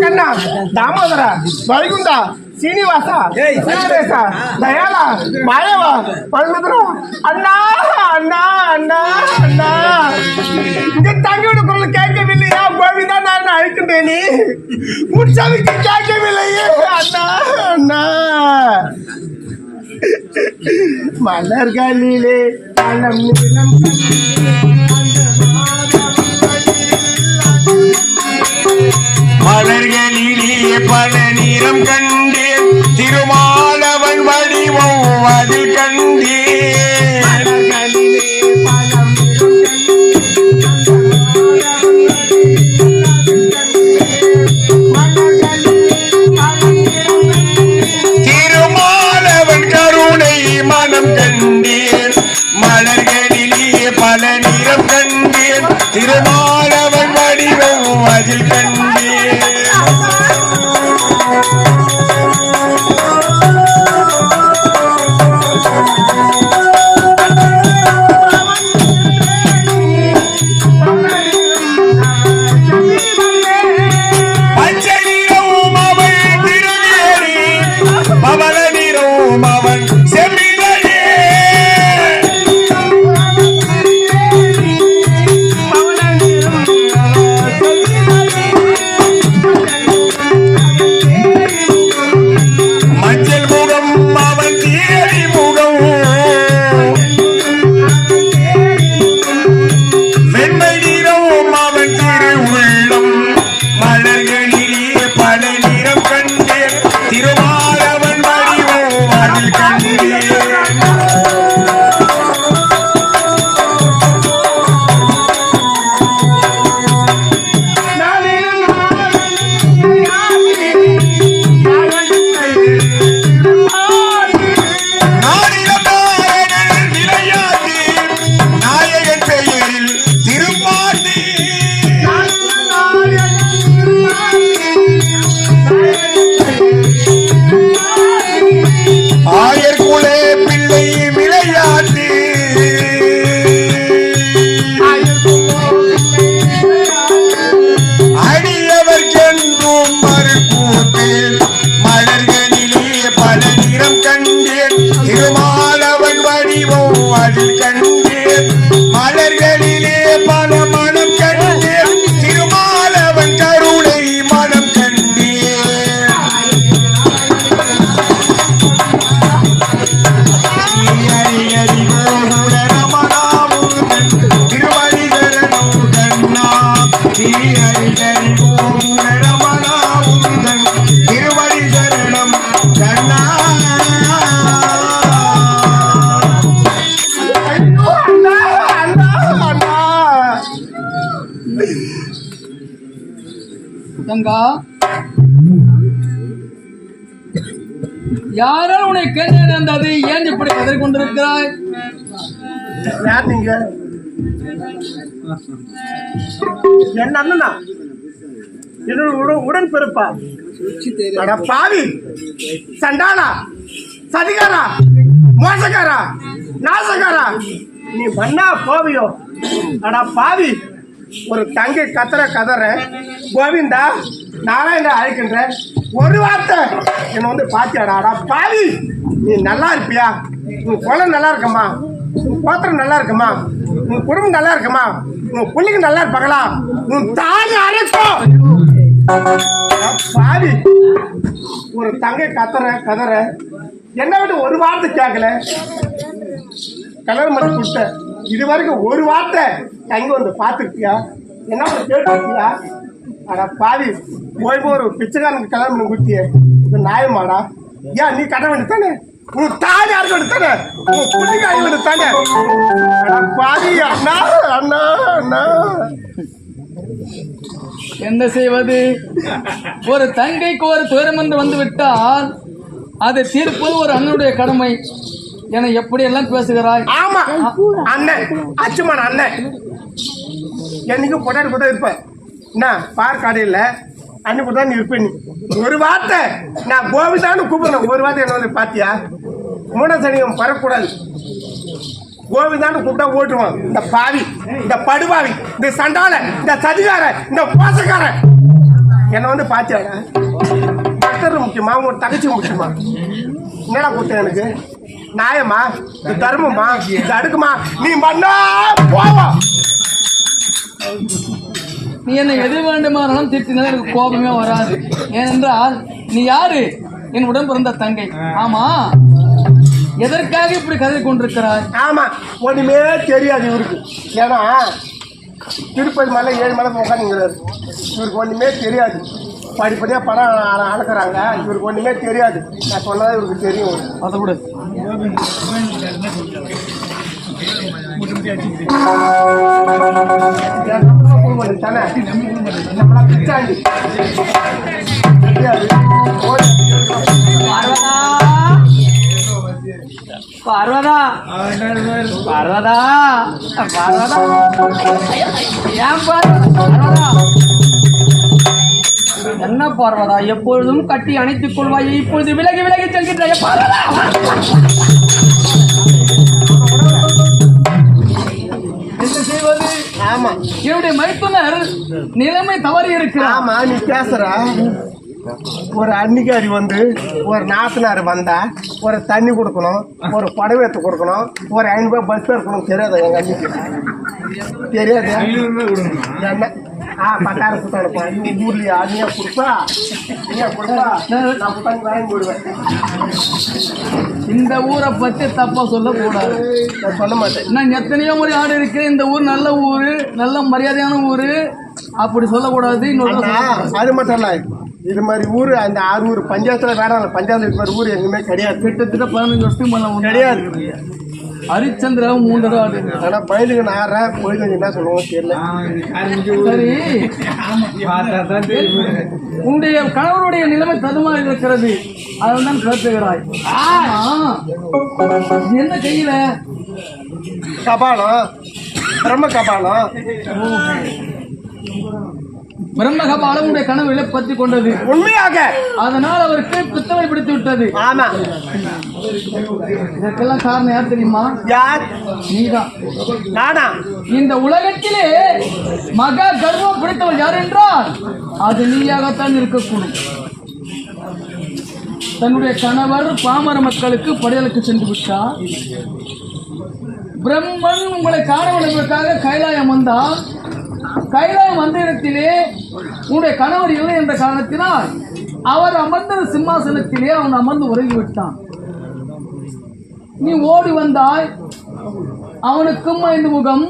కన్నా దామోదర వైకుంఠ శ్రీనివాస శ్రీనివాస దయాల మాయవ పరమేశ్వర அண்ணா அண்ணா அண்ணா அண்ணா இங்க தங்கியோட குரல் கேட்கவில்லையா கோவிந்தா நான் அழைக்கின்றேனே உற்சவிக்கு கேட்கவில்லையே அண்ணா அண்ணா மலர்களிலே பழம் நிறம் மலர்களிலே பல நிறம் கண்டேன். கதறி கொண்டிருக்கிறாய் யார் நீங்க? என் அண்ணனா? என்னோட உடன் பிறப்பா பாவி! சண்டாளா? சதிகாரா? மோசக்காரா? நாசக்காரா? நீ பண்ணா போவியோ? அடா பாவி! ஒரு தங்கை கத்துற கதற கோவிந்தா நாராயண அழைக்கின்ற ஒரு வார்த்தை. என்னை வந்து பாத்தியாடாடா பாவி. நீ நல்லா இருப்பியா? உன் குலம் நல்லா இருக்குமா? உன் கோத்திரம் நல்லா இருக்குமா? உன் குடும்பம் நல்லா இருக்குமா? உன் பிள்ளைங்க நல்லா இருப்பாங்களா? உன் தாய் அழைக்கும் பாவி. ஒரு தங்கை கத்துற கதற என்ன விட்டு ஒரு வார்த்தை கேட்கல. கலர் மட்டும் கொடுத்த இது வரைக்கும் ஒரு வார்த்தை தங்கி வந்து பார்த்துருக்கியா? என்ன கேட்டுருக்கியா? அட பாவி போய் போய் ஒரு பிச்சைக்காரனுக்கு கல்யாணம் பண்ணி கொடுத்தியே. இது நியாயமாடா? ஏன் நீ கட்ட வேண்டியதானே உன் தாய் யாருக்கு வேண்டியதானே உன் பிள்ளைங்க ஆக வேண்டியதானே பாதி பாவி அண்ணா அண்ணா அண்ணா. என்ன செய்வது? ஒரு தங்கைக்கு ஒரு துயரம் வந்து விட்டால் அதை தீர்ப்பது ஒரு அண்ணனுடைய கடமை. என எப்படியெல்லாம் பேசுகிறாய்? ஆமா. அண்ணன் அச்சுமான அண்ணன் என்னைக்கும் பொட்டாடி போட்டா இருப்பேன் என்ன பார் கடையில் அன்னைக்கு தான் நீ இருப்ப நீ. ஒரு வார்த்தை. நான் கோவிந்தான்னு கூப்பிடுறேன். ஒரு வார்த்தை என்ன வந்து பாத்தியா? மூட சனியம் பரக்கூடாது கோவிந்தான்னு கூப்பிட்டா ஓட்டுவான். இந்த பாவி இந்த படுபாவி இந்த சண்டால இந்த சதிகார இந்த மோசக்காரன் என்னை வந்து பாத்தியாடா? டாக்டர் முக்கியமா? உன் தங்கச்சி முக்கியமா? என்னடா கொடுத்த எனக்கு? நியாயமா இது தர்மமா இது அடுக்குமா நீ பண்ணா போவா நீ என்னை எது வேண்டுமானாலும் திட்டினால் எனக்கு கோபமே வராது ஏனென்றால் நீ யாரு என் உடன் பிறந்த தங்கை ஆமா எதற்காக இப்படி கதை கொண்டிருக்கிறாய் ஆமா ஒண்ணுமே தெரியாது இவருக்கு ஏன்னா திருப்பதி மலை ஏழு மலை உட்காந்துங்கிறாரு இவருக்கு ஒண்ணுமே தெரியாது படிப்படியா படம் அளக்குறாங்க இவருக்கு ஒண்ணுமே தெரியாது. நான் சொன்னதா இவருக்கு தெரியும். அதை குடும்பம் தானே நம்மளா பிச்சாண்டி. பார்வதா பார்வதா! பார்வதா! ஏன் பார்வதா? என்ன பார்வதா? எப்பொழுதும் கட்டி அணைத்துக் கொள்வாய் இப்பொழுது விலகி விலகி செல்கின்ற பார்வதா! ஆமா. என்னுடைய மைத்துனர் நிலைமை தவறி இருக்கிறார். ஆமா நீ பேசுற. ஒரு அன்னிக்காரி வந்து ஒரு நாத்தனார் வந்தா ஒரு தண்ணி கொடுக்கணும் ஒரு புடவை எடுத்து கொடுக்கணும் ஒரு ஐநூறு ரூபாய் பஸ் இருக்கணும் தெரியாதா எங்க அன்னிக்கு தெரியாது? என்ன? ஆ பட்டாரம் சுத்தானுப்பா ஊர்லயா? நீயா கொடுப்பா? நீயா கொடுப்பா? நான் புத்தாங்க வாங்கி போடுவேன். இந்த ஊரை பத்தி தப்பா சொல்லக்கூடாது. நான் சொல்ல மாட்டேன். நான் எத்தனையோ முறை ஆடு இருக்கிறேன். இந்த ஊர் நல்ல ஊரு நல்ல மரியாதையான ஊரு. அப்படி சொல்லக்கூடாது. இன்னொரு அது மட்டும் இல்ல. இது மாதிரி ஊர் அந்த ஆறு ஊர் பஞ்சாயத்துல வேணாம் பஞ்சாயத்து இது மாதிரி ஊர் எங்குமே கிடையாது. கிட்டத்தட்ட பதினஞ்சு வருஷத்துக்கு மேல. கிடையாது. ஹரிச்சந்திராவும் மூன்று தடவை ஆடு ஆனா பயலுக்கு ஆடுறேன் போய் என்ன சொல்லுவோம் தெரியல. சரி. உன்னுடைய கணவருடைய நிலைமை தடுமாறி இருக்கிறது. அதில் தான் கருத்துகிறாய் ஆமா. என்ன கையில கபாலம். பிரம்ம கபாலம். பிரம்மகபாலம் உன்னுடைய கனவுகளை பற்றி கொண்டது. உண்மையாக? அதனால் அவருக்கு பித்தளை பிடித்து விட்டது. ஆமா. இதற்கெல்லாம் காரணம் யார் தெரியுமா? யார்? நீதான். நானா? இந்த உலகத்திலே மகா கர்வம் பிடித்தவள் யார் என்றால் அது நீயாகத்தான் இருக்கக்கூடும். தன்னுடைய கணவர் பாமர மக்களுக்கு படையலுக்கு சென்று விட்டார். பிரம்மன் உங்களை காண கைலாயம் வந்தால் கைலாயம் வந்த இடத்திலே உன்னுடைய கணவர் இல்லை என்ற காரணத்தினால் அவர் அமர்ந்த சிம்மாசனத்திலே அவன் அமர்ந்து உறங்கி விட்டான் நீ ஓடி வந்தாய் அவனுக்கும் ஐந்து முகம்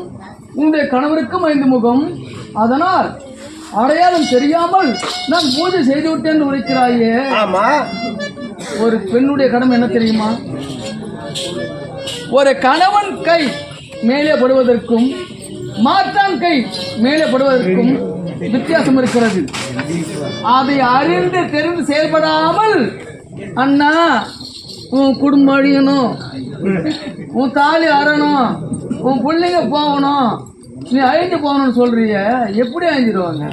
உன்னுடைய கணவருக்கும் ஐந்து முகம். அதனால் அடையாளம் தெரியாமல் நான் பூஜை செய்து விட்டேன் உரைக்கிறாயே. ஆமா. ஒரு பெண்ணுடைய கடமை என்ன தெரியுமா? ஒரு கணவன் கை மேலே படுவதற்கும் மாற்றான் கை மேலே படுவதற்கும் வித்தியாசம் இருக்கிறது. அதை அறிந்து தெரிந்து செயல்படாமல் அண்ணா உன் குடும்பம் அழியணும். உன் தாலி அறணும். உன் பிள்ளைங்க போகணும். நீ அழிஞ்சு போகணும்னு சொல்றிய எப்படி அழிஞ்சிருவாங்க?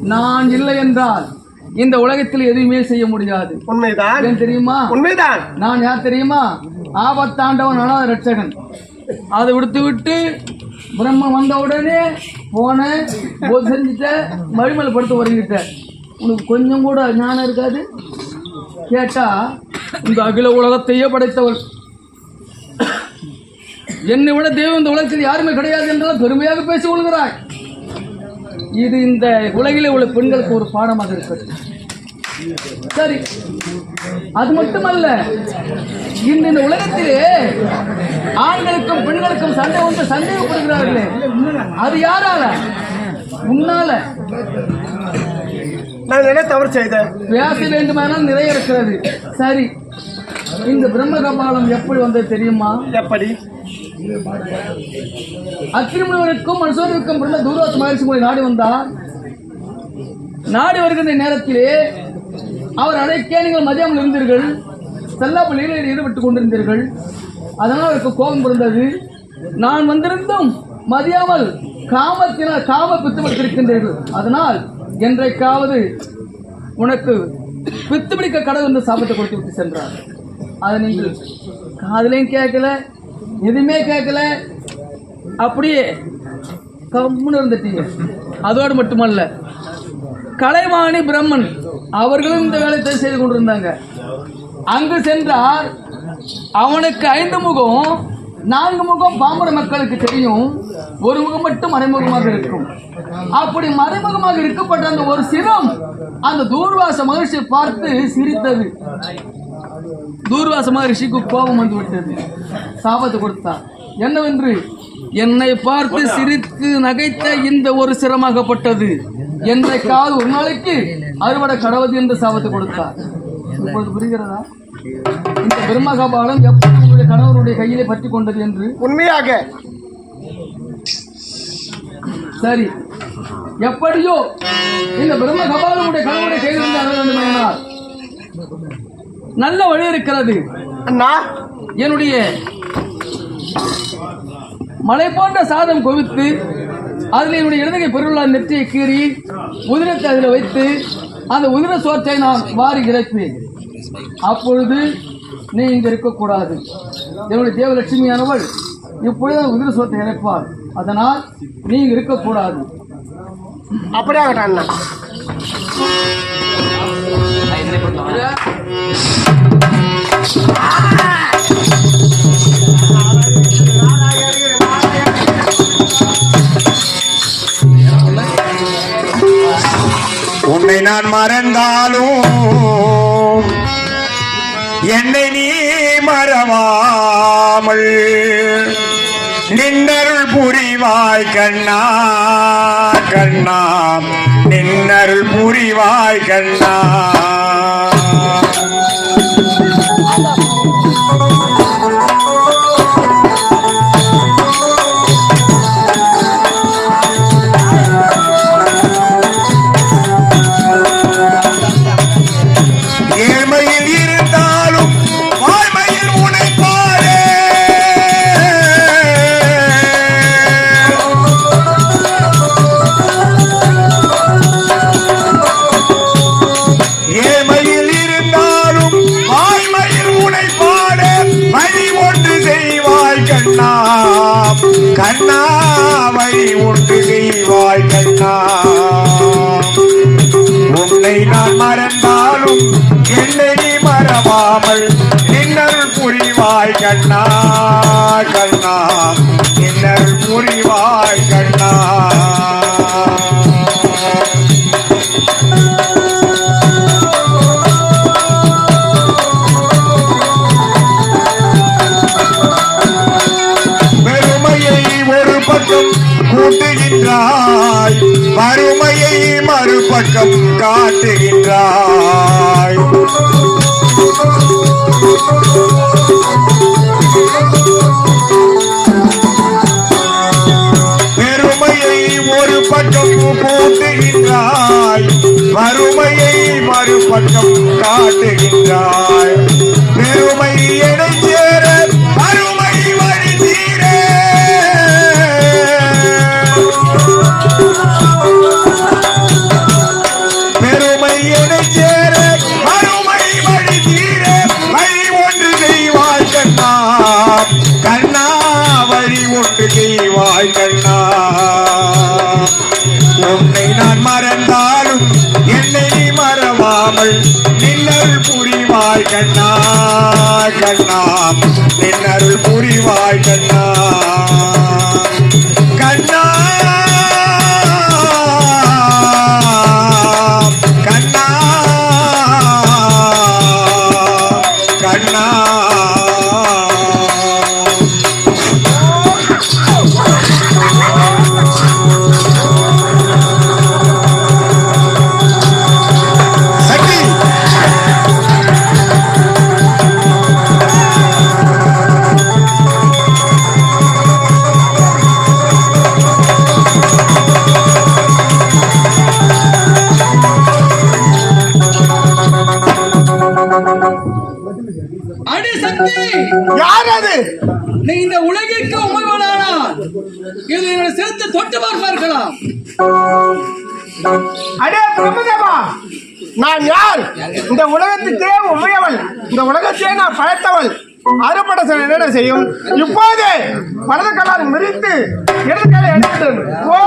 நான் இல்லை என்றால் இந்த உலகத்தில் எதுவுமே செய்ய முடியாது. உண்மைதான். தெரியுமா? உண்மைதான். நான் யார் தெரியுமா? ஆபத்தாண்டவன் அனாத ரட்சகன் அதை விடுத்து விட்டு பிரம்ம வந்த உடனே போன போது செஞ்சுட்ட மறுமலை படுத்து உறங்கிட்ட. உனக்கு கொஞ்சம் கூட ஞானம் இருக்காது? கேட்டா இந்த அகில உலகத்தையே படைத்தவள். என்னை விட தெய்வம் இந்த உலகத்தில் யாருமே கிடையாது என்றால் பெருமையாக பேசி கொள்கிறாய். இது இந்த உலகிலே உள்ள பெண்களுக்கு ஒரு பாடமாக இருக்கிறது. சரி. அது மட்டுமல்ல இன்று இந்த உலகத்திலே ஆண்களுக்கும் பெண்களுக்கும் சண்டை வந்து சந்தேகப்படுகிறார்களே. அது யாரால? உன்னால. நான் என்ன தவறு செய்தேன்? பேச வேண்டுமானால் நிறைய இருக்கிறது சரி. இந்த பிரம்ம கபாலம் எப்படி வந்தது தெரியுமா? எப்படி? அக்கிரமணவருக்கும் மனுஷருக்கும் பிறந்த தூரத்து மகிழ்ச்சி நாடி வந்தார். நாடி வருகின்ற நேரத்திலே அவர் அழைக்க நீங்கள் மதியாமல் இருந்தீர்கள். செல்லாப்பள்ளியில் ஈடுபட்டுக் கொண்டிருந்தீர்கள். அதனால் அவருக்கு கோபம் பிறந்தது. நான் வந்திருந்தும் மதியாமல் காமத்தினால் காம பித்துப்படுத்திருக்கின்றீர்கள் அதனால் என்றைக்காவது உனக்கு பித்து பிடிக்க கடவுள் என்று சாபத்தை கொடுத்து விட்டு சென்றார். அதை நீங்கள் காதலையும் கேட்கல எதுவுமே கேட்கல. அப்படியே கம்முன்னு இருந்துட்டீங்க. அதோடு மட்டுமல்ல கலைமானி பிரம்மன் அவர்களும் இந்த வேலையை செய்து கொண்டிருந்தாங்க. அங்கு சென்றார். அவனுக்கு ஐந்து முகம் நான்கு முகம் பாமர மக்களுக்கு தெரியும். ஒரு முகம் மட்டும் மறைமுகமாக இருக்கும். அப்படி மறைமுகமாக இருக்கப்பட்ட அந்த ஒரு சிரம் அந்த தூர்வாச மகிழ்ச்சி பார்த்து சிரித்தது. தூர்வாச மகிழ்ச்சிக்கு கோபம் வந்து விட்டது சாபத்தை கொடுத்தார் என்னவென்று? என்னை பார்த்து சிரித்து நகைத்த இந்த ஒரு சிரமாகப்பட்டது என்றைக்காவது ஒரு நாளைக்கு அறுவடை கடவுது என்று சாபத்தை கொடுத்தார். இப்பொழுது புரிகிறதா? இந்த பிரம்மகபாலம் எப்படி உங்களுடைய கணவருடைய கையிலே பற்றி கொண்டது என்று? உண்மையாக. சரி. எப்படியோ இந்த பிரம்ம கபாலமுடைய கணவனுடைய கையில் இருந்து அடைய வேண்டுமானால் நல்ல வழி இருக்கிறது. அண்ணா. என்னுடைய மலை போன்ற சாதம் கொவித்து அதில் என்னுடைய இடதுகை பெருளா நெற்றியை கீறி உதிரத்தை அதில் வைத்து அந்த உதிர சோற்றை நான் வாரி இறைப்பேன். அப்பொழுது நீ இங்க இருக்கக்கூடாது. என்னுடைய தேவலட்சுமியானவள் இப்பொழுது உதிர சோற்றை இறைப்பாள். அதனால் நீ இங்க இருக்கக்கூடாது. அப்படியே ஆகட்டும் அண்ணா உன்னை நான் மறந்தாலும் என்னை நீ மறவாமல். நின்னருள் புரிவாய் கண்ணா கண்ணா. நின்னருள் புரிவாய் கண்ணா. புரிவாய் கண்ணா கண்ணா. நின்னருள் புரிவாய் கண்ணா. யார் அது? நீ இந்த உலகிற்கு உண்மைவானால் இது என்னுடைய சிறுத்தை தொட்டு பார்ப்பார்களாம். அடே பிரம்மதேவா நான் யார்? இந்த உலகத்துக்கே உண்மையவள் இந்த உலகத்தையே நான் படைத்தவள். அறுபட என்ன செய்யும்? இப்போது வலது கலால் மிரித்து இடது காலை எடுத்து ஓ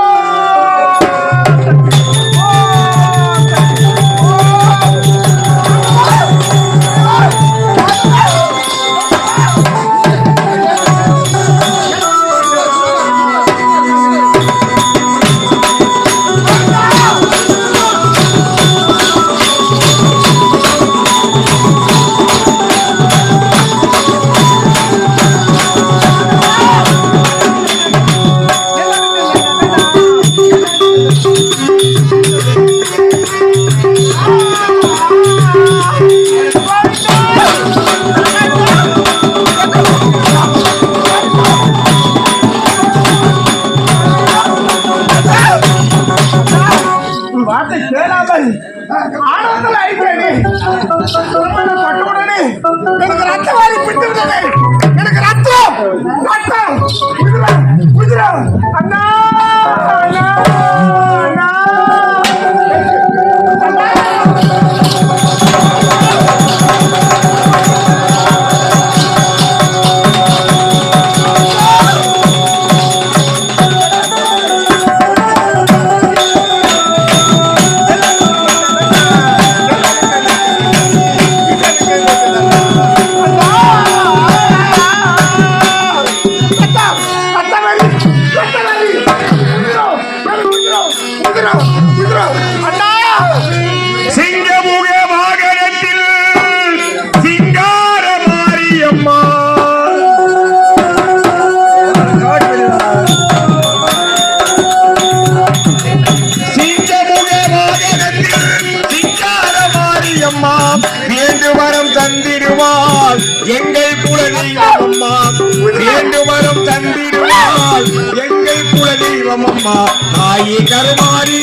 தந்திடுவாள் எங்கள் குல தெய்வம் அம்மா தாயே கருமாரி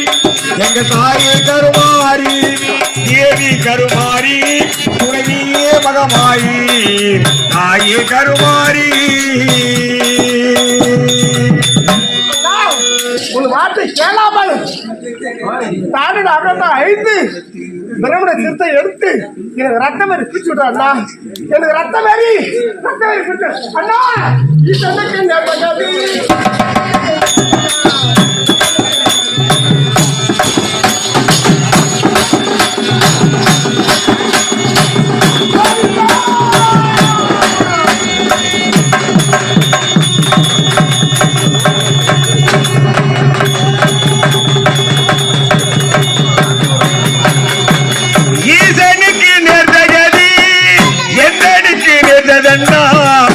எங்க தாயே கருமாரி தேவி கருமாரி துணையே மகமாயி தாயே கருமாரி கேளாமல் தானே அகத்தை அழித்து பிரம்மண சிறுத்தை எடுத்து எனக்கு ரத்தம் எரி பிடிச்சு விட்டா எனக்கு ரத்தம் எரி ரத்தம் எரி பிடிச்சு அண்ணா இது என்ன